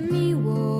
me.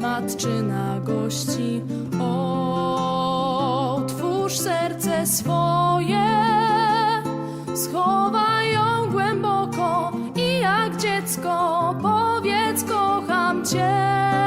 Matczyna gości. Otwórz serce swoje, schowaj ją głęboko i jak dziecko powiedz kocham cię.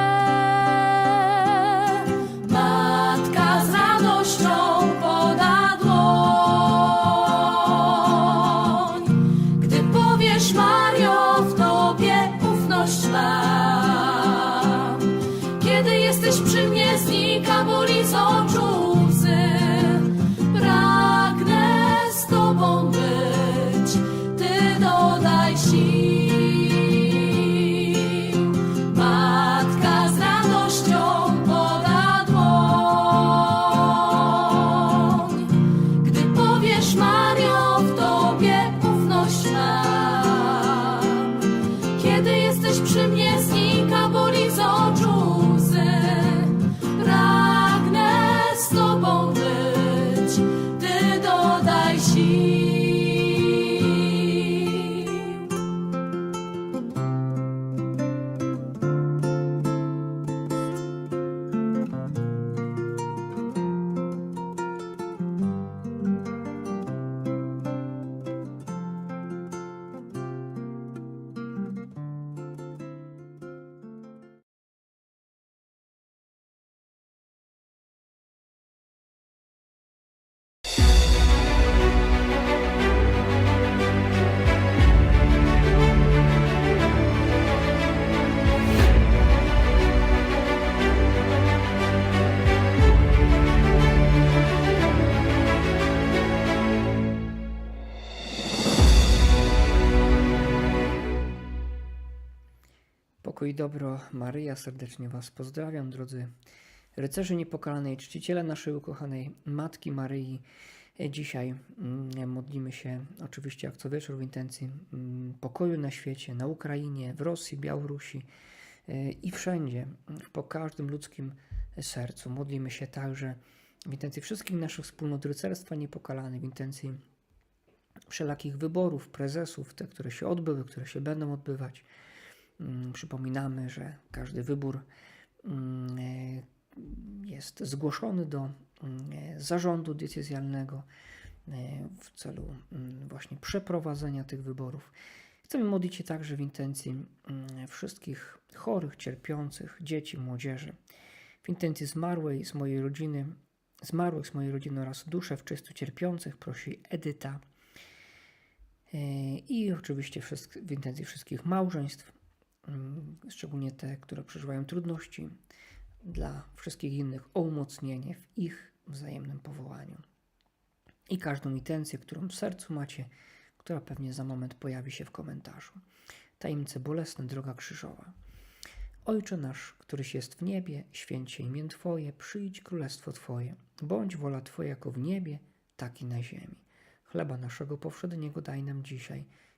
Pokój dobro, Maryja, serdecznie Was pozdrawiam, drodzy rycerze niepokalanej, czciciele naszej ukochanej Matki Maryi. E, Dzisiaj mm, modlimy się oczywiście jak co wieczór w intencji mm, pokoju na świecie, na Ukrainie, w Rosji, Białorusi e, i wszędzie, po każdym ludzkim sercu. Modlimy się także w intencji wszystkich naszych wspólnot rycerstwa niepokalanej, w intencji wszelakich wyborów, prezesów, te, które się odbyły, które się będą odbywać. Mm, Przypominamy, że każdy wybór mm, e, jest zgłoszony do mm, e, zarządu decyzjalnego e, w celu właśnie przeprowadzenia tych wyborów. Chcemy modlić się także w intencji wszystkich chorych, cierpiących, dzieci, młodzieży, w intencji zmarłej z mojej rodziny, zmarłych z mojej rodziny oraz dusze w czystu cierpiących prosi Edyta. I oczywiście w intencji wszystkich małżeństw, szczególnie te, które przeżywają trudności, dla wszystkich innych o umocnienie w ich wzajemnym powołaniu. I każdą intencję, którą w sercu macie, która pewnie za moment pojawi się w komentarzu. Tajemnice bolesne, droga krzyżowa. Ojcze nasz, któryś jest w niebie, święć się imię Twoje, przyjdź królestwo Twoje, bądź wola Twoja jako w niebie, tak i na ziemi. Chleba naszego powszedniego daj nam dzisiaj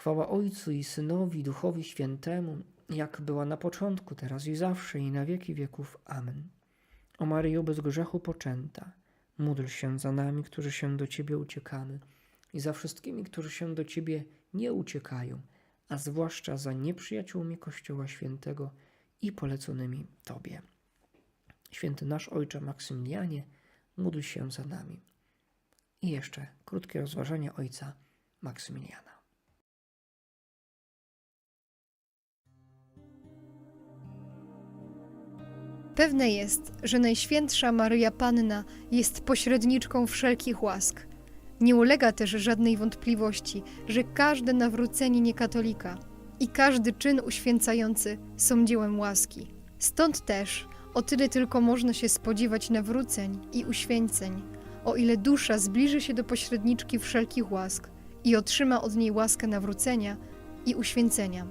Chwała Ojcu i Synowi, Duchowi Świętemu, jak była na początku, teraz i zawsze, i na wieki wieków. Amen. O Maryjo bez grzechu poczęta, módl się za nami, którzy się do Ciebie uciekamy, i za wszystkimi, którzy się do Ciebie nie uciekają, a zwłaszcza za nieprzyjaciółmi Kościoła Świętego i poleconymi Tobie. Święty nasz Ojcze Maksymilianie, módl się za nami. I jeszcze krótkie rozważanie Ojca Maksymiliana. Pewne jest, że Najświętsza Maryja Panna jest pośredniczką wszelkich łask. Nie ulega też żadnej wątpliwości, że każde nawrócenie niekatolika i każdy czyn uświęcający są dziełem łaski. Stąd też o tyle tylko można się spodziewać nawróceń i uświęceń, o ile dusza zbliży się do pośredniczki wszelkich łask i otrzyma od niej łaskę nawrócenia i uświęcenia.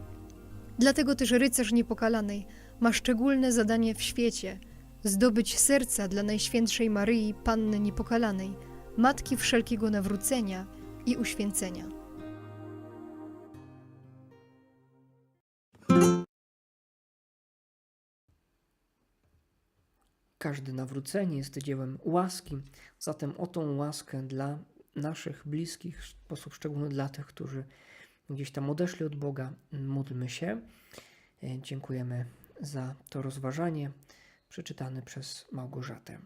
Dlatego też rycerz niepokalanej ma szczególne zadanie w świecie zdobyć serca dla Najświętszej Maryi Panny Niepokalanej, Matki wszelkiego nawrócenia i uświęcenia. Każde nawrócenie jest dziełem łaski, zatem o tą łaskę dla naszych bliskich, w sposób szczególny dla tych, którzy gdzieś tam odeszli od Boga, módlmy się. E, Dziękujemy za to rozważanie przeczytane przez Małgorzatę.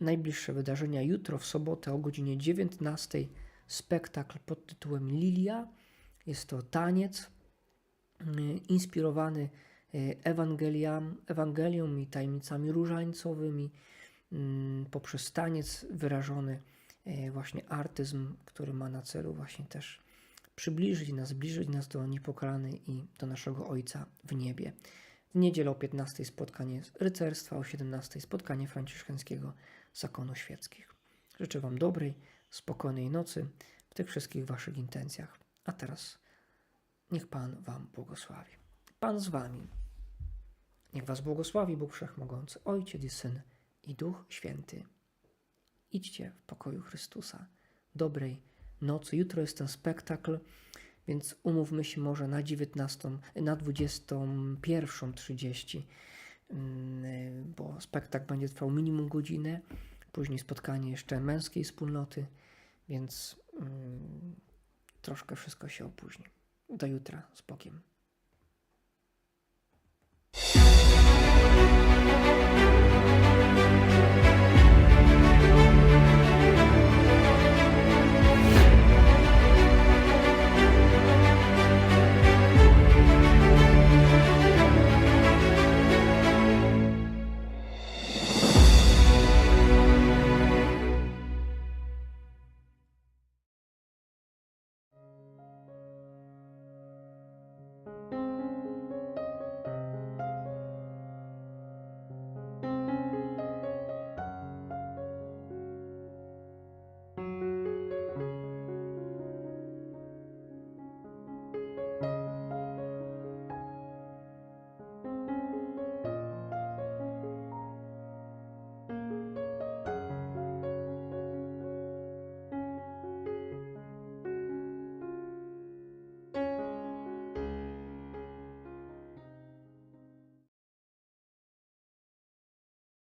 Najbliższe wydarzenia jutro w sobotę o godzinie 19 spektakl pod tytułem Lilia. Jest to taniec y, inspirowany Ewangeliam, Ewangelią i tajemnicami różańcowymi mm, poprzez taniec wyrażony y, właśnie artyzm, który ma na celu właśnie też przybliżyć nas, zbliżyć nas do niepokalanej i do naszego Ojca w niebie. W niedzielę o 15 spotkanie rycerstwa, o 17 spotkanie franciszkańskiego zakonu świeckich. Życzę Wam dobrej, spokojnej nocy w tych wszystkich Waszych intencjach. A teraz niech Pan Wam błogosławi. Pan z Wami. Niech Was błogosławi Bóg Wszechmogący, Ojciec i Syn i Duch Święty. Idźcie w pokoju Chrystusa. Dobrej nocy. Jutro jest ten spektakl, więc umówmy się może na 19, na 21.30, mm, bo spektakl będzie trwał minimum godzinę, później spotkanie jeszcze męskiej wspólnoty, więc mm, troszkę wszystko się opóźni. Do jutra z Bogiem.